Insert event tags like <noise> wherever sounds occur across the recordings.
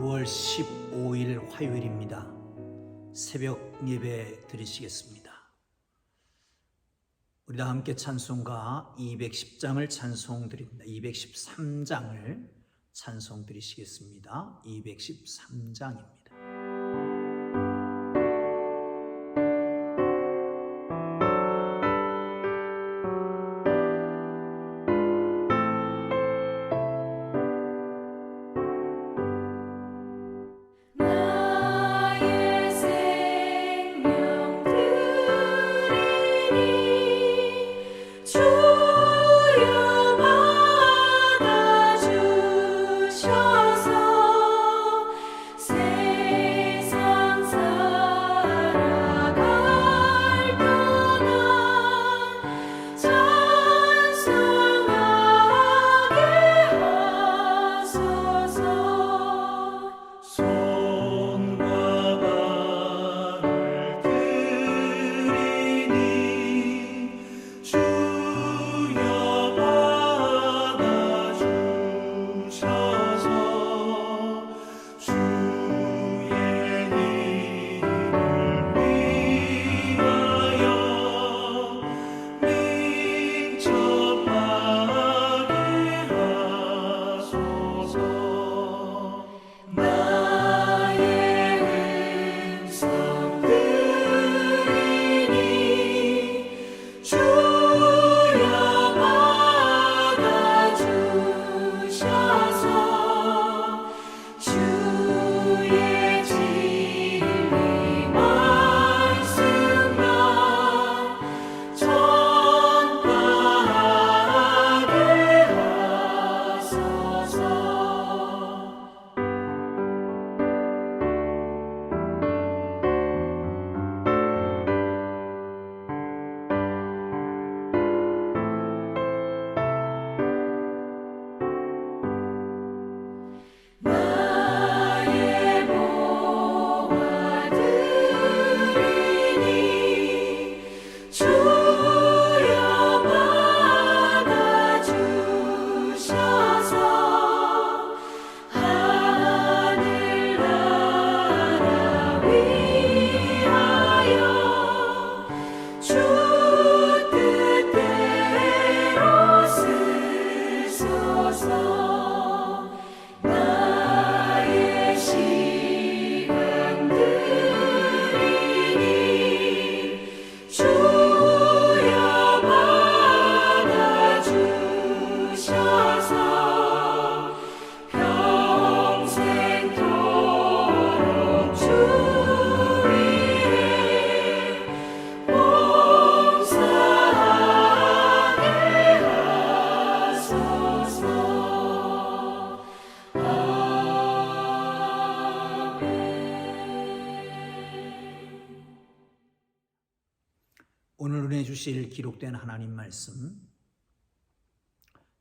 6월 15일 화요일입니다. 새벽 예배 드리시겠습니다. 우리 다 함께 찬송가 210장을 찬송 드립니다. 213장을 찬송 드리시겠습니다. 213장입니다. 주실 기록된 하나님 말씀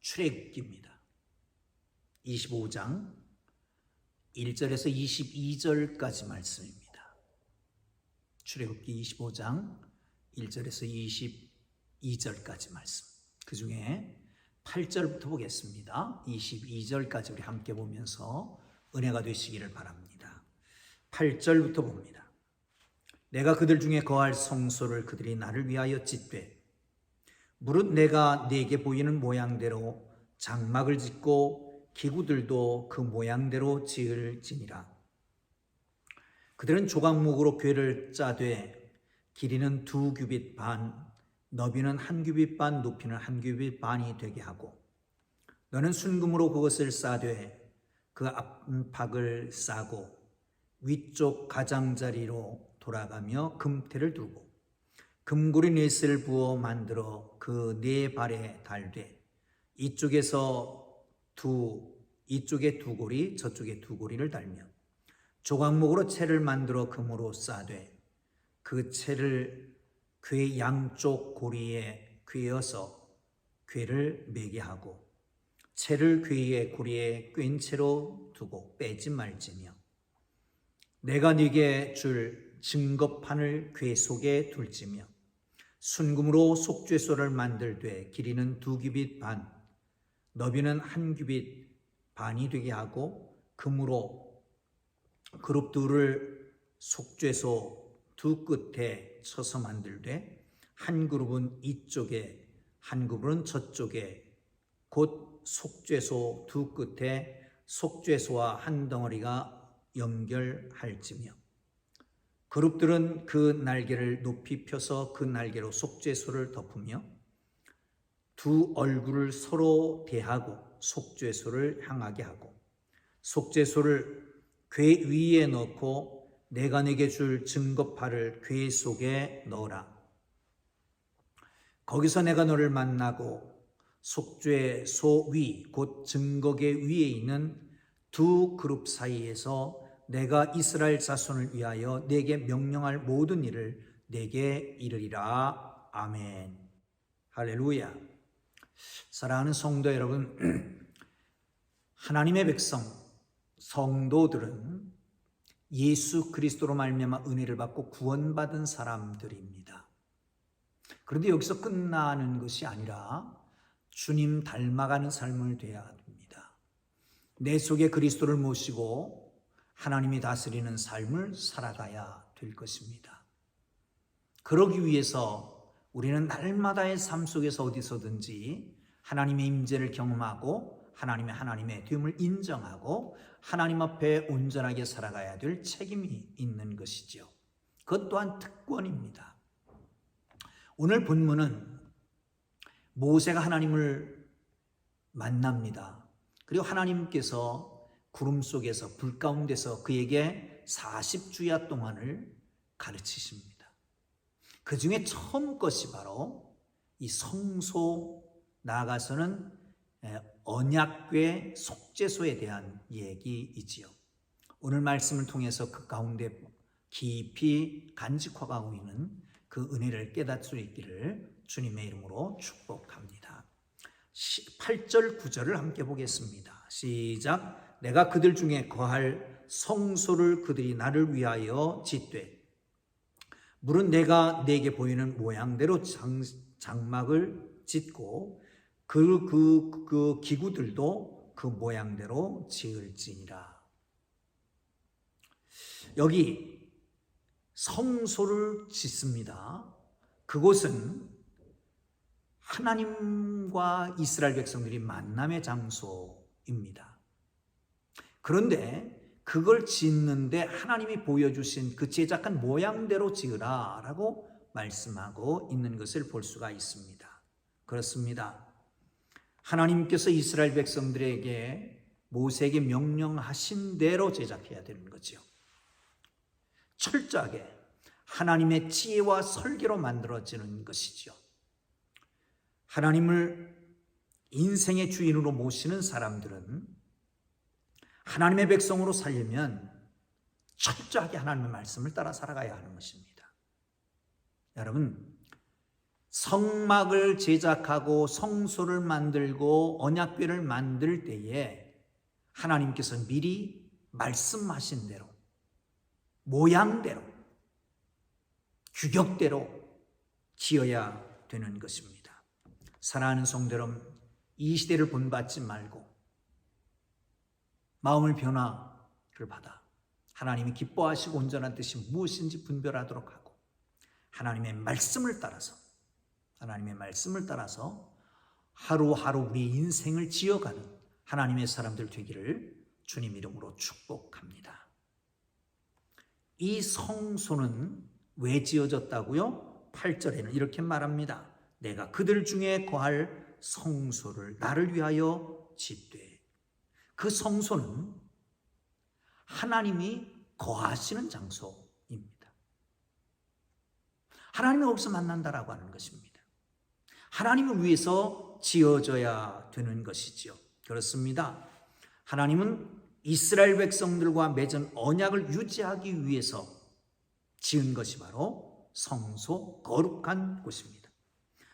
출애굽기입니다. 25장 1절에서 22절까지 말씀입니다. 출애굽기 25장 1절에서 22절까지 말씀. 그 중에 8절부터 보겠습니다. 22절까지 우리 함께 보면서 은혜가 되시기를 바랍니다. 8절부터 봅니다. 내가 그들 중에 거할 성소를 그들이 나를 위하여 짓되 무릇 내가 네게 보이는 모양대로 장막을 짓고 기구들도 그 모양대로 지을지니라. 그들은 조각목으로 궤를 짜되 길이는 두 규빗 반 너비는 한 규빗 반 높이는 한 규빗 반이 되게 하고 너는 순금으로 그것을 싸되 그 앞박을 싸고 위쪽 가장자리로 돌아가며 금태를 두고 금고리 넷을 부어 만들어 그 네 발에 달되 이쪽에서 두 이쪽에 두 고리 저쪽에 두 고리를 달며 조각목으로 채를 만들어 금으로 싸되 그 채를 궤 양쪽 고리에 꿰어서 궤를 매게 하고 채를 궤의 고리에 꿰인 채로 두고 빼지 말지며 내가 네게 줄 증거판을 궤 속에 둘지며 순금으로 속죄소를 만들되 길이는 두 규빗 반, 너비는 한 규빗 반이 되게 하고 금으로 그룹 둘을 속죄소 두 끝에 쳐서 만들되 한 그룹은 이쪽에 한 그룹은 저쪽에 곧 속죄소 두 끝에 속죄소와 한 덩어리가 연결할지며 그룹들은 그 날개를 높이 펴서 그 날개로 속죄소를 덮으며 두 얼굴을 서로 대하고 속죄소를 향하게 하고 속죄소를 궤 위에 넣고 내가 내게 줄 증거파를 궤 속에 넣어라. 거기서 내가 너를 만나고 속죄소 위, 곧 증거계 위에 있는 두 그룹 사이에서 내가 이스라엘 자손을 위하여 내게 명령할 모든 일을 내게 이르리라. 아멘. 할렐루야. 사랑하는 성도 여러분, <clears throat> 하나님의 백성, 성도들은 예수 그리스도로 말미암아 은혜를 받고 구원받은 사람들입니다. 그런데 여기서 끝나는 것이 아니라 주님 닮아가는 삶을 되어야 합니다. 내 속에 그리스도를 모시고 하나님이 다스리는 삶을 살아가야 될 것입니다. 그러기 위해서 우리는 날마다의 삶 속에서 어디서든지 하나님의 임재를 경험하고 하나님의 하나님의 됨을 인정하고 하나님 앞에 온전하게 살아가야 될 책임이 있는 것이지요. 그것 또한 특권입니다. 오늘 본문은 모세가 하나님을 만납니다. 그리고 하나님께서 구름 속에서 불 가운데서 그에게 40주야 동안을 가르치십니다. 그 중에 처음 것이 바로 이 성소 나아가서는 언약궤 속죄소에 대한 얘기이지요. 오늘 말씀을 통해서 그 가운데 깊이 간직화가고 있는 그 은혜를 깨닫을 수 있기를 주님의 이름으로 축복합니다. 8절 9절을 함께 보겠습니다. 시작. 내가 그들 중에 거할 성소를 그들이 나를 위하여 짓되 물은 내가 내게 보이는 모양대로 장, 장막을 짓고 그, 그, 그 기구들도 그 모양대로 지을지니라. 여기 성소를 짓습니다. 그곳은 하나님과 이스라엘 백성들이 만남의 장소입니다. 그런데 그걸 짓는데 하나님이 보여주신 그 제작한 모양대로 지으라 라고 말씀하고 있는 것을 볼 수가 있습니다. 그렇습니다. 하나님께서 이스라엘 백성들에게 모세에게 명령하신 대로 제작해야 되는 거죠. 철저하게 하나님의 지혜와 설계로 만들어지는 것이죠. 하나님을 인생의 주인으로 모시는 사람들은 하나님의 백성으로 살려면 철저하게 하나님의 말씀을 따라 살아가야 하는 것입니다. 여러분, 성막을 제작하고 성소를 만들고 언약궤를 만들 때에 하나님께서 미리 말씀하신 대로 모양대로 규격대로 지어야 되는 것입니다. 사랑하는 여러분, 이 시대를 본받지 말고 마음을 변화를 받아 하나님이 기뻐하시고 온전한 뜻이 무엇인지 분별하도록 하고 하나님의 말씀을 따라서 하나님의 말씀을 따라서 하루하루 우리 인생을 지어가는 하나님의 사람들 되기를 주님 이름으로 축복합니다. 이 성소는 왜 지어졌다고요? 8절에는 이렇게 말합니다. 내가 그들 중에 거할 성소를 나를 위하여 짓되 그 성소는 하나님이 거하시는 장소입니다. 하나님이 거기서 만난다라고 하는 것입니다. 하나님을 위해서 지어져야 되는 것이지요. 그렇습니다. 하나님은 이스라엘 백성들과 맺은 언약을 유지하기 위해서 지은 것이 바로 성소 거룩한 곳입니다.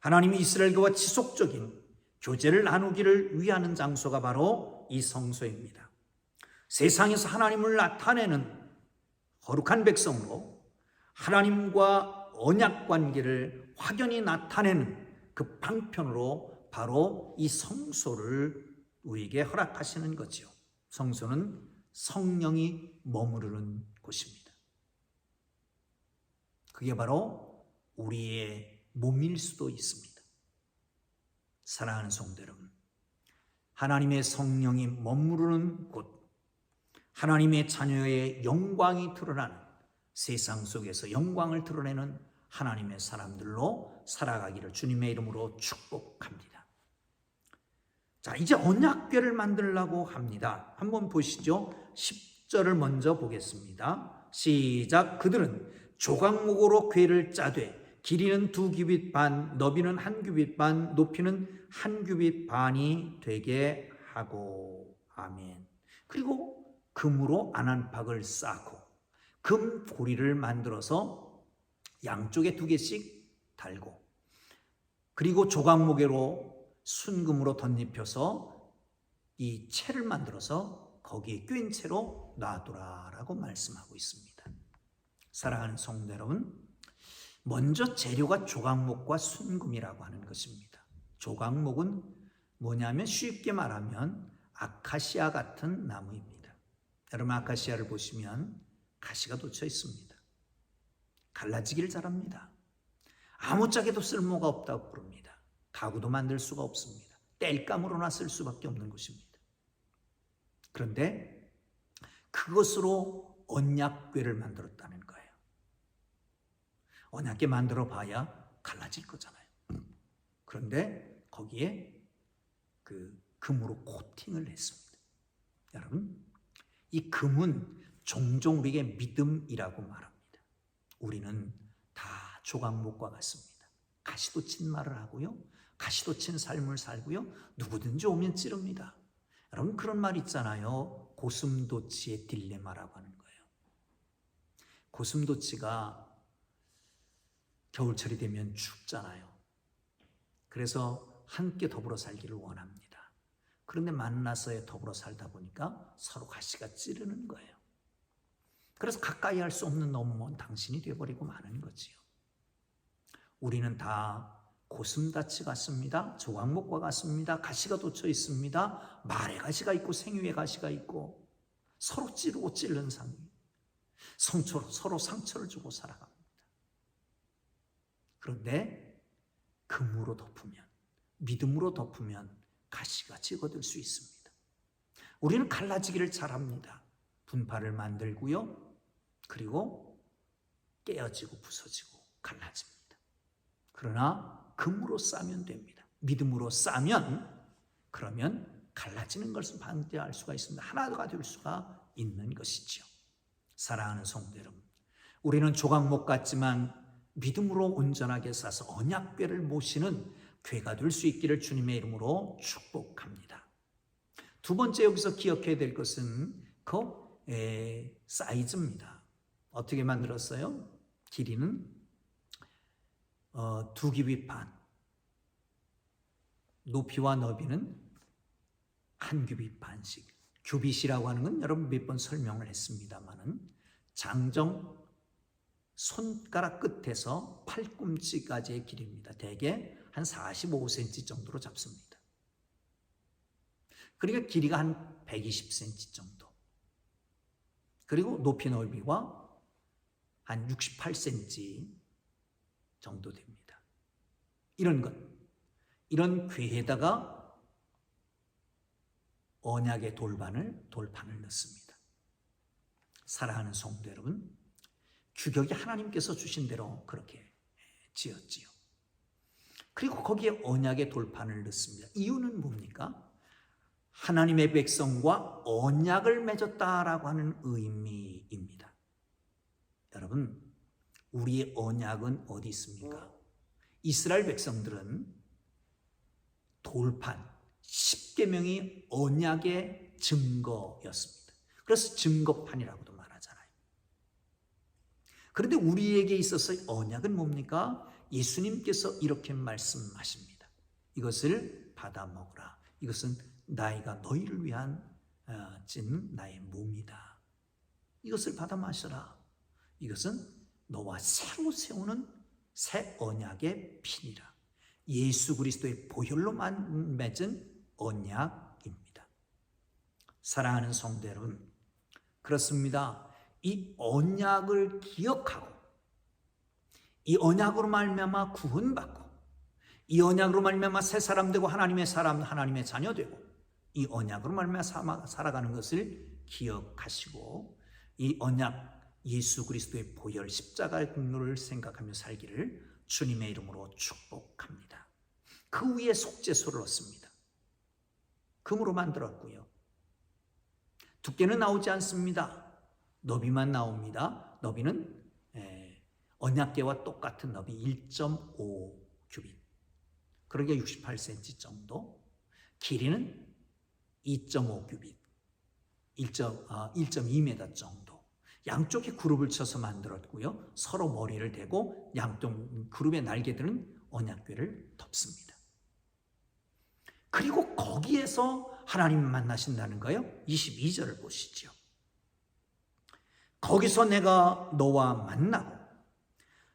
하나님이 이스라엘과 지속적인 교제를 나누기를 위하는 장소가 바로 이 성소입니다. 세상에서 하나님을 나타내는 거룩한 백성으로 하나님과 언약 관계를 확연히 나타내는 그 방편으로 바로 이 성소를 우리에게 허락하시는 거죠. 성소는 성령이 머무르는 곳입니다. 그게 바로 우리의 몸일 수도 있습니다. 사랑하는 성도 여러분, 하나님의 성령이 머무르는 곳, 하나님의 자녀의 영광이 드러나는 세상 속에서 영광을 드러내는 하나님의 사람들로 살아가기를 주님의 이름으로 축복합니다. 자, 이제 언약궤를 만들라고 합니다. 한번 보시죠. 10절을 먼저 보겠습니다. 시작. 그들은 조각목으로 궤를 짜되 길이는 두 규빗 반, 너비는 한 규빗 반, 높이는 한 규빗 반이 되게 하고 아멘. 그리고 금으로 안안박을 쌓고 금 고리를 만들어서 양쪽에 두 개씩 달고 그리고 조각무게로 순금으로 덧입혀서 이 채를 만들어서 거기에 꿰인 채로 놔두라라고 말씀하고 있습니다. 사랑하는 성도 여러분, 먼저 재료가 조각목과 순금이라고 하는 것입니다. 조각목은 뭐냐면 쉽게 말하면 아카시아 같은 나무입니다. 여러분 아카시아를 보시면 가시가 돋쳐 있습니다. 갈라지기를 잘합니다. 아무짝에도 쓸모가 없다고 부릅니다. 가구도 만들 수가 없습니다. 땔감으로나 쓸 수밖에 없는 것입니다. 그런데 그것으로 언약궤를 만들었다는. 언약궤 만들어 봐야 갈라질 거잖아요. 그런데 거기에 그 금으로 코팅을 했습니다. 여러분, 이 금은 종종 우리에게 믿음이라고 말합니다. 우리는 다 조각목과 같습니다. 가시도 친 말을 하고요. 가시도 친 삶을 살고요. 누구든지 오면 찌릅니다. 여러분 그런 말 있잖아요. 고슴도치의 딜레마라고 하는 거예요. 고슴도치가 겨울철이 되면 죽잖아요. 그래서 함께 더불어 살기를 원합니다. 그런데 만나서 더불어 살다 보니까 서로 가시가 찌르는 거예요. 그래서 가까이 할 수 없는 너무 먼 당신이 되어버리고 마는 거지요. 우리는 다 고슴다치 같습니다. 조각목과 같습니다. 가시가 돋쳐 있습니다. 말의 가시가 있고 생유의 가시가 있고 서로 찌르고 찔른 상이 성처로 서로 상처를 주고 살아갑니다. 그런데 금으로 덮으면 믿음으로 덮으면 가시가 찍어들 수 있습니다. 우리는 갈라지기를 잘합니다. 분파를 만들고요. 그리고 깨어지고 부서지고 갈라집니다. 그러나 금으로 싸면 됩니다. 믿음으로 싸면 그러면 갈라지는 것을 방지할 수가 있습니다. 하나가 될 수가 있는 것이지요. 사랑하는 성도 여러분, 우리는 조각목 같지만 믿음으로 온전하게 싸서 언약궤를 모시는 괴가 될 수 있기를 주님의 이름으로 축복합니다. 두 번째 여기서 기억해야 될 것은 그 에, 사이즈입니다. 어떻게 만들었어요? 길이는 어, 두 규빗 반, 높이와 너비는 한 규빗 반씩. 규빗이라고 하는 건 여러분 몇 번 설명을 했습니다만은 장정 손가락 끝에서 팔꿈치까지의 길이입니다. 대개 한 45cm 정도로 잡습니다. 그러니까 길이가 한 120cm 정도. 그리고 높이 넓이가 한 68cm 정도 됩니다. 이런 것, 이런 괴에다가 언약의 돌반을 돌판을 넣습니다. 사랑하는 성도 여러분, 규격이 하나님께서 주신 대로 그렇게 지었지요. 그리고 거기에 언약의 돌판을 넣습니다. 이유는 뭡니까? 하나님의 백성과 언약을 맺었다라고 하는 의미입니다. 여러분, 우리의 언약은 어디 있습니까? 이스라엘 백성들은 돌판, 십계명이 언약의 증거였습니다. 그래서 증거판이라고도. 그런데 우리에게 있어서 언약은 뭡니까? 예수님께서 이렇게 말씀하십니다. 이것을 받아 먹으라. 이것은 나이가 너희를 위한 어, 찐 나의 몸이다. 이것을 받아 마셔라. 이것은 너와 새로 세우는 새 언약의 피니라. 예수 그리스도의 보혈로만 맺은 언약입니다. 사랑하는 성도 여러분, 그렇습니다. 이 언약을 기억하고 이 언약으로 말미암아 구원받고 이 언약으로 말미암아 새 사람 되고 하나님의 사람 하나님의 자녀 되고 이 언약으로 말미암아 살아- 살아가는 것을 기억하시고 이 언약 예수 그리스도의 보혈 십자가의 공로를 생각하며 살기를 주님의 이름으로 축복합니다. 그 위에 속죄소를 얻습니다. 금으로 만들었고요. 두께는 나오지 않습니다. 너비만 나옵니다. 너비는 에, 언약계와 똑같은 너비 1.5 규빗. 그러게 68cm 정도. 길이는 2.5 규빗. 1.2m 정도. 양쪽에 그룹을 쳐서 만들었고요. 서로 머리를 대고 양쪽 그룹의 날개들은 언약궤를 덮습니다. 그리고 거기에서 하나님 만나신다는 거예요. 22절을 보시죠. 거기서 내가 너와 만나고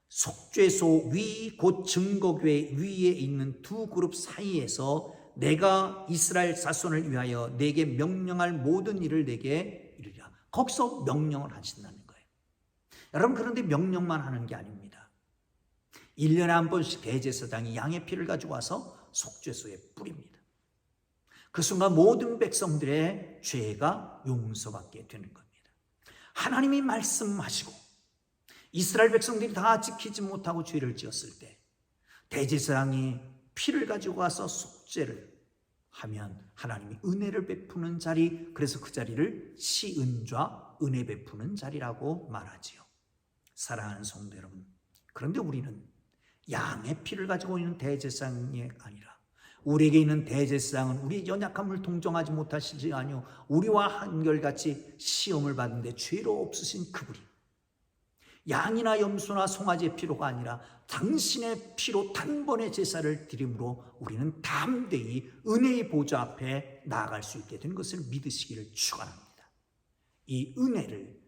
속죄소 위 곧 증거궤 위에 있는 두 그룹 사이에서 내가 이스라엘 자손을 위하여 내게 명령할 모든 일을 내게 이르리라. 거기서 명령을 하신다는 거예요. 여러분 그런데 명령만 하는 게 아닙니다. 1년에 한 번씩 대제사장이 양의 피를 가지고 와서 속죄소에 뿌립니다. 그 순간 모든 백성들의 죄가 용서받게 되는 겁니다. 하나님이 말씀하시고 이스라엘 백성들이 다 지키지 못하고 죄를 지었을 때 대제사장이 피를 가지고 와서 속죄를 하면 하나님이 은혜를 베푸는 자리 그래서 그 자리를 시은좌 은혜 베푸는 자리라고 말하지요. 사랑하는 성도 여러분 그런데 우리는 양의 피를 가지고 있는 대제사장이 아니라 우리에게 있는 대제사장은 우리의 연약함을 동정하지 못하시지 아니요 우리와 한결같이 시험을 받는데 죄로 없으신 그분이 양이나 염소나 송아지의 피로가 아니라 당신의 피로 단번에 제사를 드림으로 우리는 담대히 은혜의 보좌 앞에 나아갈 수 있게 된 것을 믿으시기를 축원합니다. 이 은혜를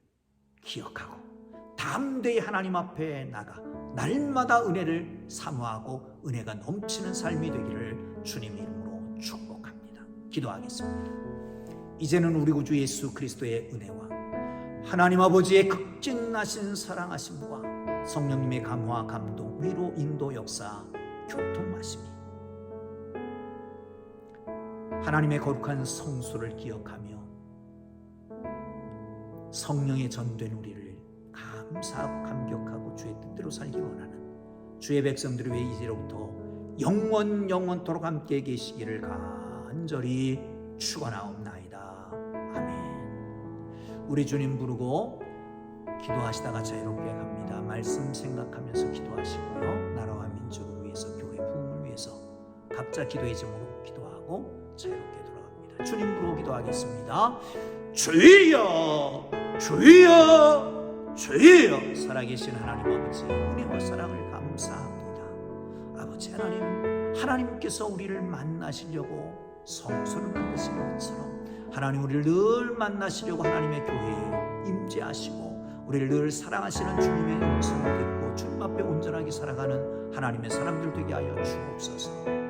기억하고 담대히 하나님 앞에 나가 날마다 은혜를 사모하고 은혜가 넘치는 삶이 되기를 주님의 이름으로 축복합니다. 기도하겠습니다. 이제는 우리 구주 예수 그리스도의 은혜와 하나님 아버지의 극진하신 사랑하심과 성령님의 감화 감동 위로 인도 역사 교통하심이 하나님의 거룩한 성수를 기억하며 성령의 전된 우리를 감사하고 감격하고 주의 뜻대로 살기 원하는 주의 백성들을 위해 이제로부터 영원 영원토록 함께 계시기를 간절히 축원하옵나이다. 아멘. 우리 주님 부르고 기도하시다가 자유롭게 갑니다. 말씀 생각하면서 기도하시고요. 나라와 민족을 위해서 교회 부흥을 위해서 각자 기도의 제목으로 기도하고 자유롭게 돌아갑니다. 주님 부르고 기도하겠습니다. 주여 주여 주여 살아계신 하나님 아버지 은혜와 사랑을 감사합니다. 아버지 하나님 하나님께서 우리를 만나시려고 성소를 만드신 것처럼 하나님 우리를 늘 만나시려고 하나님의 교회에 임재하시고 우리를 늘 사랑하시는 주님의 음성을 듣고 주님 앞에 온전하게 살아가는 하나님의 사람들 되게 하여 주옵소서.